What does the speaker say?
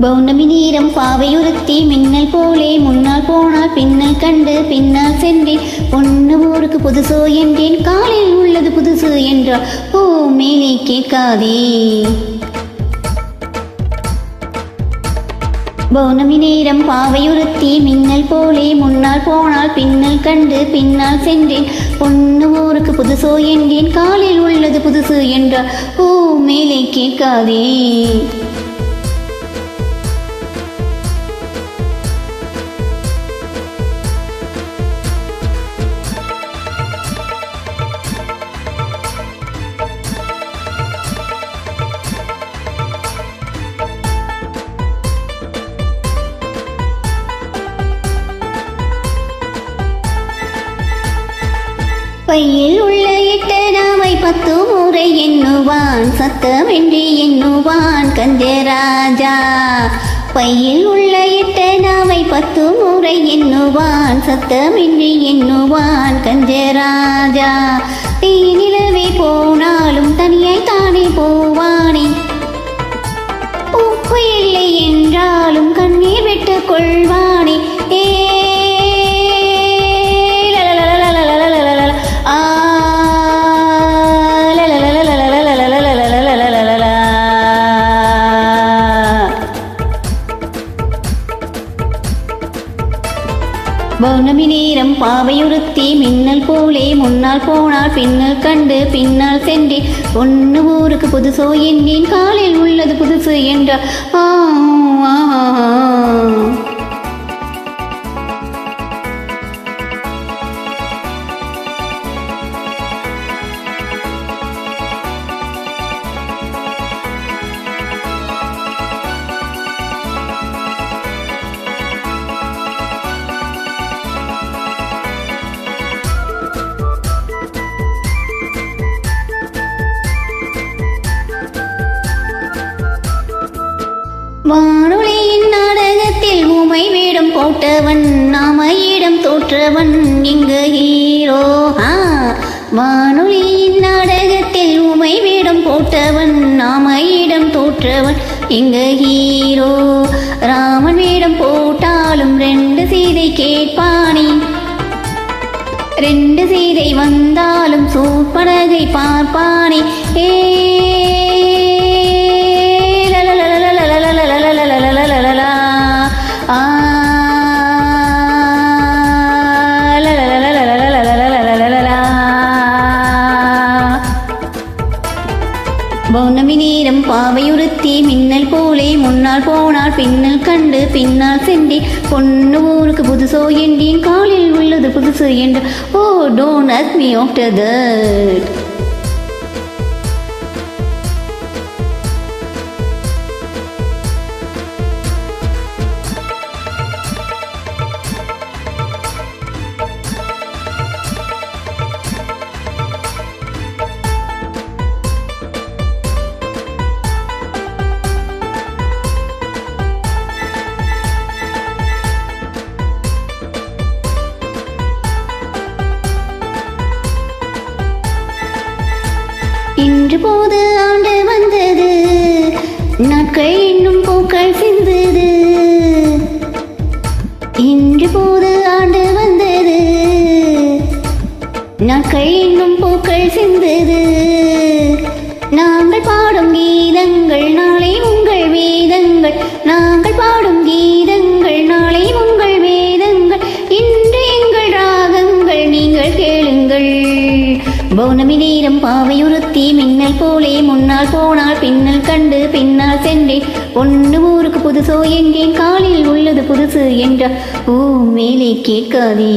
பௌர்ணமி நேரம் பாவையுறுத்தி மின்னல் போலே முன்னால் போனால் பின்னல் கண்டு பின்னால் சென்றேன். பொண்ணு ஊருக்கு புதுசோ என்றேன். காலில் உள்ளது புதுசு என்றால் ஓ மேலே கேட்காதே. பௌர்ணமி நேரம் பாவையுறுத்தி மின்னல் போலே முன்னால் போனால் பின்னல் கண்டு பின்னால் சென்றேன். பொண்ணு ஊருக்கு புதுசோ என்றேன். காலில் உள்ளது புதுசு என்றால் ஓ மேலே கேட்காதே. பையில் உள்ள எட்டனாவை பத்து முறை எண்ணுவான் சத்தமின்றி எண்ணுவான் கஞ்சராஜா பையில் உள்ள எட்டனாவை பத்து முறை எண்ணுவான் சத்தமின்றி எண்ணுவான் கஞ்சராஜா தீ நிலவே போனாலும் தனியாய் தானே போவானே. உப்பு இல்லை என்றாலும் கண்ணீர் விட்டு கொள்வான். பௌர்ணமி நேரம் பாவையுறுத்தி மின்னல் போலே முன்னால் போனால் பின்னல் கண்டு பின்னால் சென்றேன் ஒன்று ஊருக்கு புதுசோ என்றேன் காலில் உள்ளது புதுசு என்றார் ஆ. போட்டவன் நாமையிடம் தோற்றவன் இங்கு ஹீரோ. ஆ நாடகத்தில் உமை வேடம் போட்டவன் நாமையிடம் தோற்றவன் இங்கு ஹீரோ. ராமன் வேடம் போட்டாலும் ரெண்டு சீதை கேட்பானே. ரெண்டு சீதை வந்தாலும் சூப்பனகை பார்ப்பானே. ஏ நிறம் மின்னல் போலே முன்னால் போனால் பின்னல் கண்டு பின்னால் சென்றி. பொண்ணு ஊருக்கு புதுசோ என்றேன் காலில் உள்ளது புதுசு என்று. ஓ don't ask me after that இன்று போது ஆண்டு வந்தது. நாட்கள் இன்னும் பூக்கள் சிந்தது. இன்று போது ஆண்டு வந்தது. நாட்கள் இன்னும் பூக்கள் சிந்தது. நாங்கள் பாடும் கீதங்கள் நாளை உங்கள் வேதங்கள். நாங்கள் பாடும் கீதங்கள் பௌர்ணமி நேரம் பாவையுறுத்தி மின்னல் போலே முன்னால் போனால் பின்னல் கண்டு பின்னால் சென்றேன் ஒன்று ஊருக்கு புதுசோ என்றேன் காலில் உள்ளது புதுசு என்றார் ஓ மேலே கேட்காதே.